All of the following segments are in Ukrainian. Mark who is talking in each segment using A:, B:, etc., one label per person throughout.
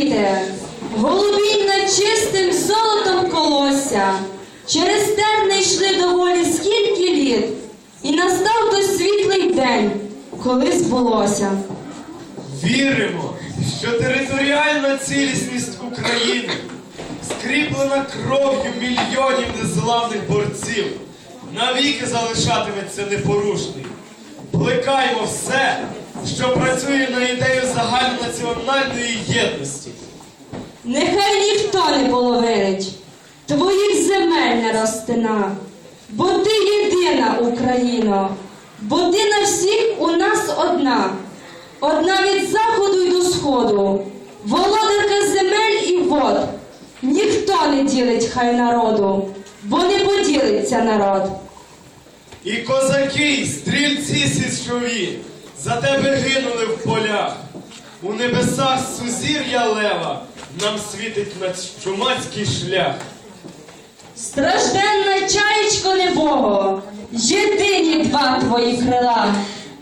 A: квіти, голубінь над чистим золотом колося. Через терни йшли доволі скільки літ, і настав той світлий день, коли збулося.
B: Віримо, що територіальна цілісність України скріплена кров'ю мільйонів незламних борців, навіки залишатиметься непорушним. Плекаємо все, що працює на ідею загальнонаціональної єдності.
A: Нехай ніхто не половинить твоїх земель не розтина, бо ти єдина Україно, бо ти на всіх у нас одна, одна від заходу й до сходу, володарка земель і вод. Ніхто не ділить хай народу, бо не поділиться народ.
B: І козаки, й стрільці січові, за тебе гинули в полях. У небесах сузір'я лева нам світить на чумацький шлях.
A: Стражденна чаєчко небого, єдині два твої крила.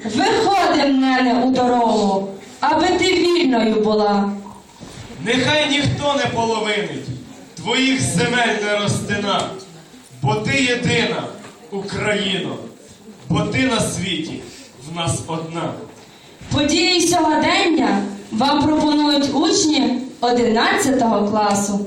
A: Виходи мене у дорогу, аби ти вільною була.
B: Нехай ніхто не половинить, твоїх земель не розтина, бо ти єдина, Україно, бо ти на світі в нас одна.
A: Події сьогодення вам пропонують учні 11 класу.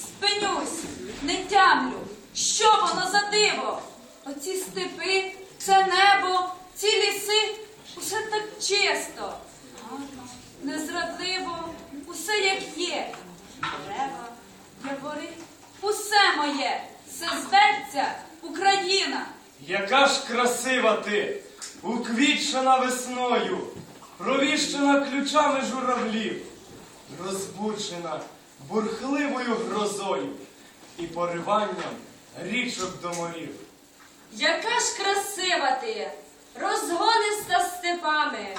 C: Спинюсь, не тямлю, що воно за диво? Оці степи, це небо, ці ліси, усе так чисто, незрадливо, усе як є. Дерева, явори, усе моє, все зветься Україна.
B: Яка ж красива ти, уквітчена весною, провіщена ключами журавлів, розбучена бурхливою грозою і пориванням річок до морів.
C: Яка ж красива ти, розгониста степами,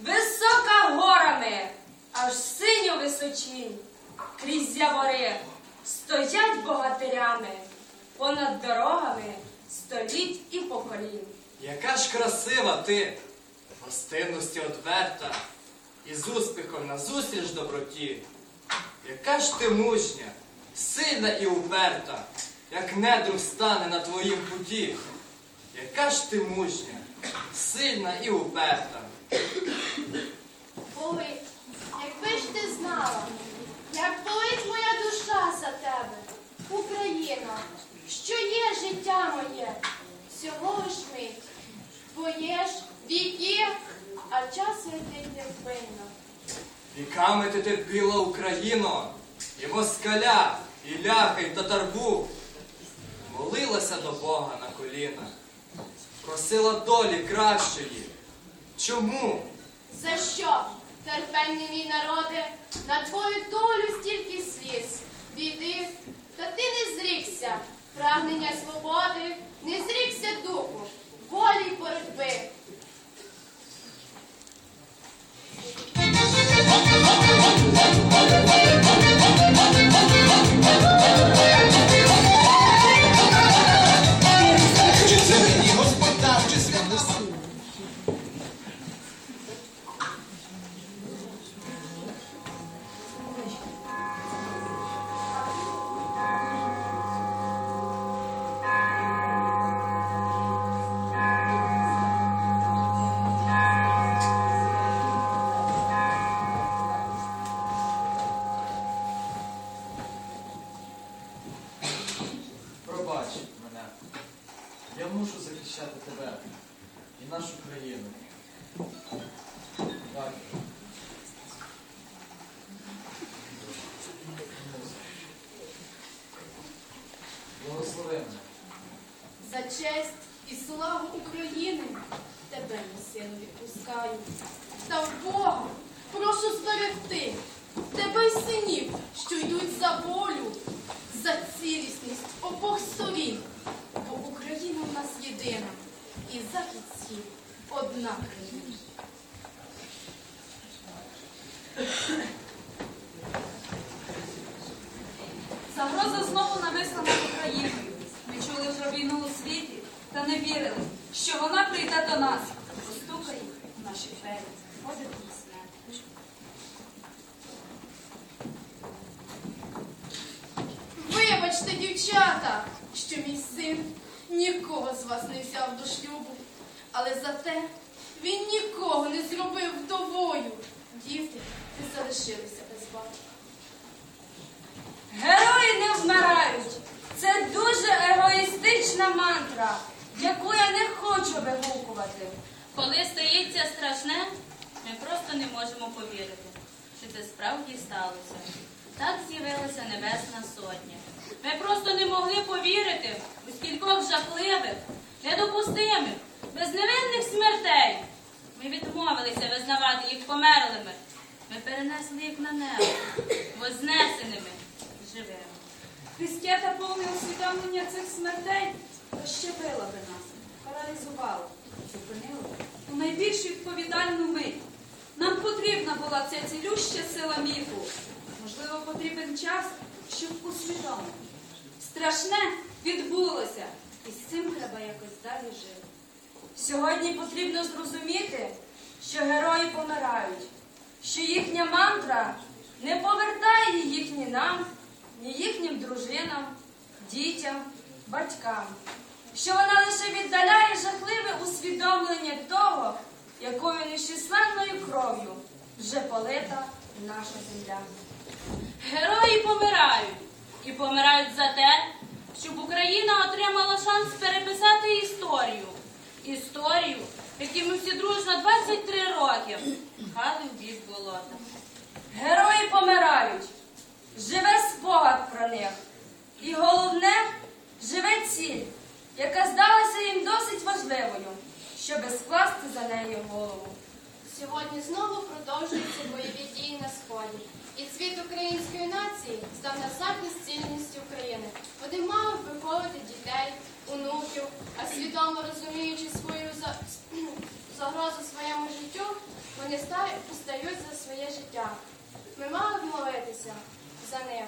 C: висока горами, аж синьо височінь, крізь явори стоять богатирями, понад дорогами століть і поколінь.
D: Яка ж красива ти, гостинності одверта, і з успіхом на зустріч доброті. Яка ж ти мужня, сильна і уперта, як недруг стане на твоїм путі. Яка ж ти мужня, сильна і уперта.
E: Ой, якби ж ти знала, як болить моя душа за тебе, Україно, що є життя моє, всього лиш мить. Твоє ж віки, а час летить невпинно.
D: Віками ти терпіла Україно, і москаля, і ляха, і татарбу. Молилася до Бога на колінах, просила долі кращої. Чому?
E: За що, терпенний мій народе, на твою долю стільки сліз, біди, та ти не зрікся прагнення свободи, не зрікся духу, волі й боротьби. За честь і славу України тебе, мій сину, відпускаю. Та в Бога прошу зберегти тебе й синів, що йдуть за волю, за цілісність обох сторін. Бо Україна в нас єдина і захід схід одна країна.
C: Загроза знову нависла над Україною війну у світі та не вірили, що вона прийде до нас. Постукає в наші двері, ходить на смерть.
F: Вибачте, дівчата, що мій син нікого з вас не взяв до шлюбу, але зате він нікого не зробив вдовою. Діти не залишилися без батька.
C: Герої не вмирають. Егоїстична мантра, яку я не хочу вигукувати.
G: Коли стається страшне, ми просто не можемо повірити, що це справді сталося. Так з'явилася Небесна Сотня. Ми просто не могли повірити у скількох жахливих, недопустимих, безневинних смертей. Ми відмовилися визнавати їх померлими. Ми перенесли їх на небо, вознесеними, живими.
C: Різке та повне усвідомлення цих смертей розщепило би нас, паралізувало, зупинило у найбільш відповідальну мить. Нам потрібна була ця цілюща сила міфу. Можливо, потрібен час, щоб усвідомити. Страшне відбулося, і з цим треба якось далі жити. Сьогодні потрібно зрозуміти, що герої помирають, що їхня мантра не повертає їх ні нам, ні їхнім дружинам, дітям, батькам, що вона лише віддаляє жахливе усвідомлення того, якою нещисленною кров'ю вже полита наша земля.
G: Герої помирають. І помирають за те, щоб Україна отримала шанс переписати історію. Історію, яку ми всі дружно 23 роки пхали в бік болота.
C: Герої помирають, живе спогад про них. І головне, живе ціль, яка здалася їм досить важливою, щоби скласти за неї голову.
F: Сьогодні знову продовжуються бойові дії на сході. І цвіт української нації став на захист цільності України. Вони мали б виховувати дітей, онуків, а свідомо розуміючи свою за- загрозу своєму життю, вони ста- стають за своє життя. Ми мали б молитися за них.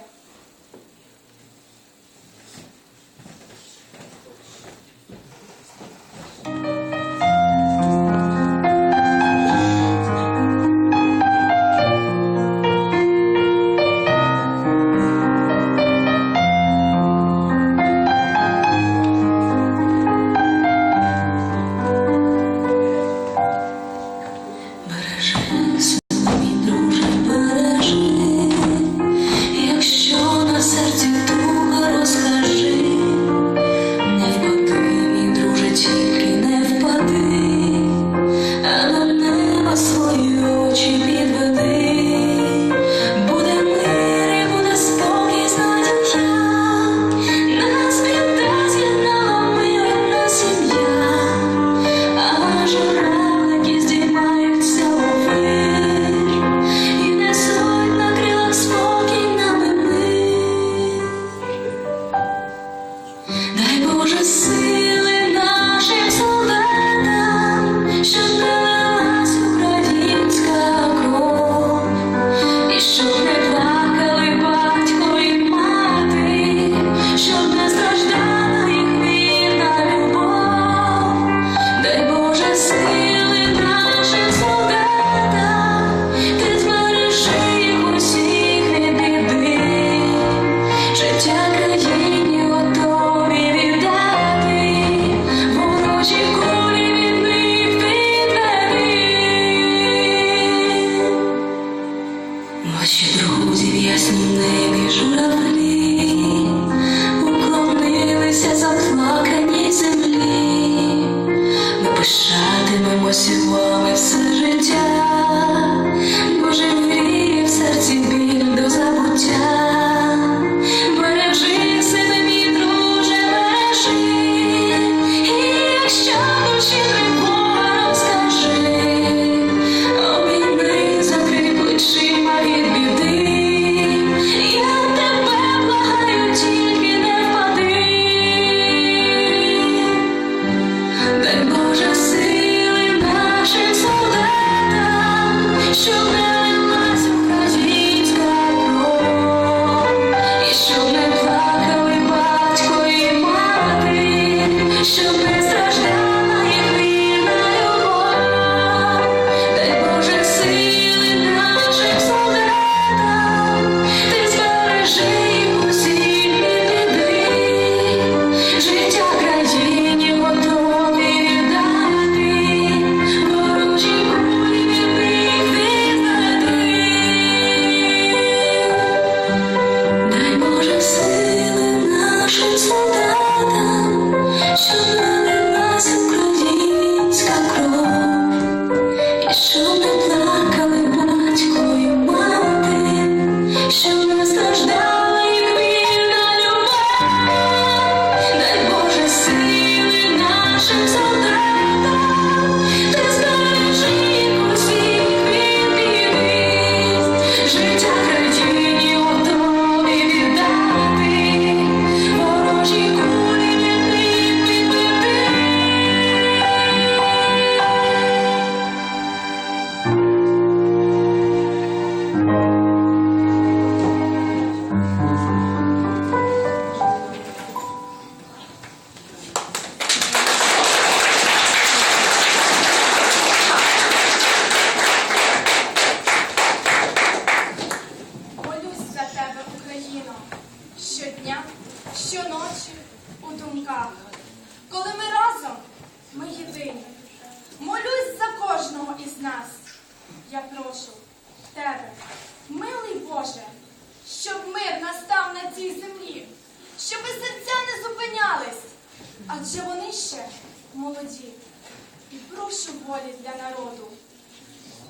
E: Прошу для народу.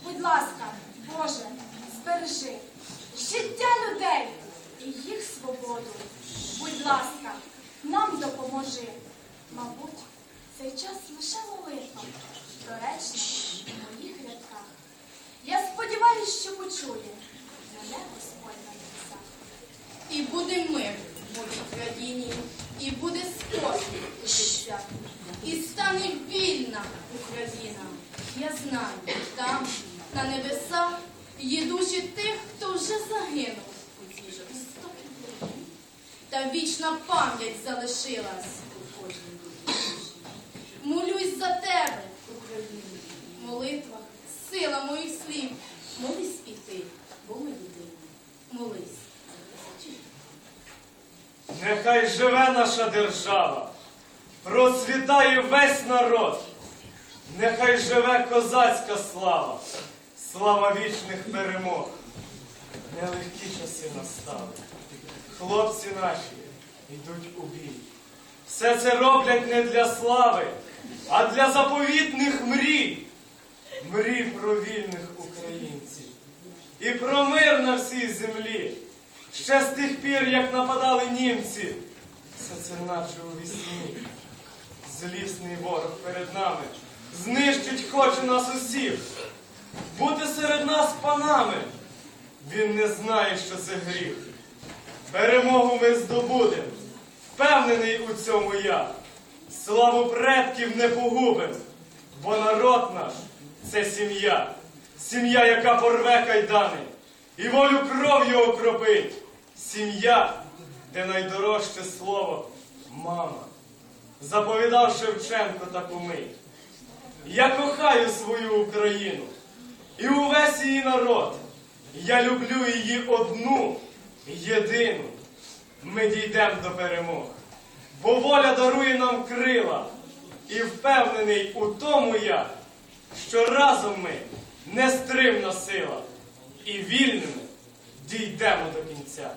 E: Будь ласка, Боже, збережи життя людей і їх свободу. Будь ласка, нам допоможи. Мабуть, цей час лише молитва, доречна в моїх рядках. Я сподіваюся, що почує мене Господь на небесах. І буде мир в моїй країні, і буде спокій у серцях, і стане вільна Україна. Я знаю, там, на небесах, є душі тих, хто вже загинув у цій жорстокій війні. Та вічна пам'ять залишилась у кожній душі. Молюсь за тебе, Україна, в молитвах, сила моїх слів. Молись і ти, бо ми єдині. Молись.
B: Нехай живе наша держава, процвітає весь народ, нехай живе козацька слава, слава вічних перемог. Нелегкі часи настали. Хлопці наші йдуть у бій. Все це роблять не для слави, а для заповітних мрій. Мрій про вільних українців і про мир на всій землі. Ще з тих пір, як нападали німці, все це наче у вісні. Злісний ворог перед нами знищить хоче нас усіх. Бути серед нас панами. Він не знає, що це гріх. Перемогу ми здобудем. Впевнений у цьому я. Славу предків не погубим, бо народ наш це сім'я. Сім'я, яка порве кайдани і волю кров'ю окропить. Сім'я, де найдорожче слово мама. Заповідав Шевченко таку мить. Я кохаю свою Україну і увесь її народ. Я люблю її одну, єдину. Ми дійдемо до перемог. Бо воля дарує нам крила, і впевнений у тому я, що разом ми нестримна сила, і вільними дійдемо до кінця.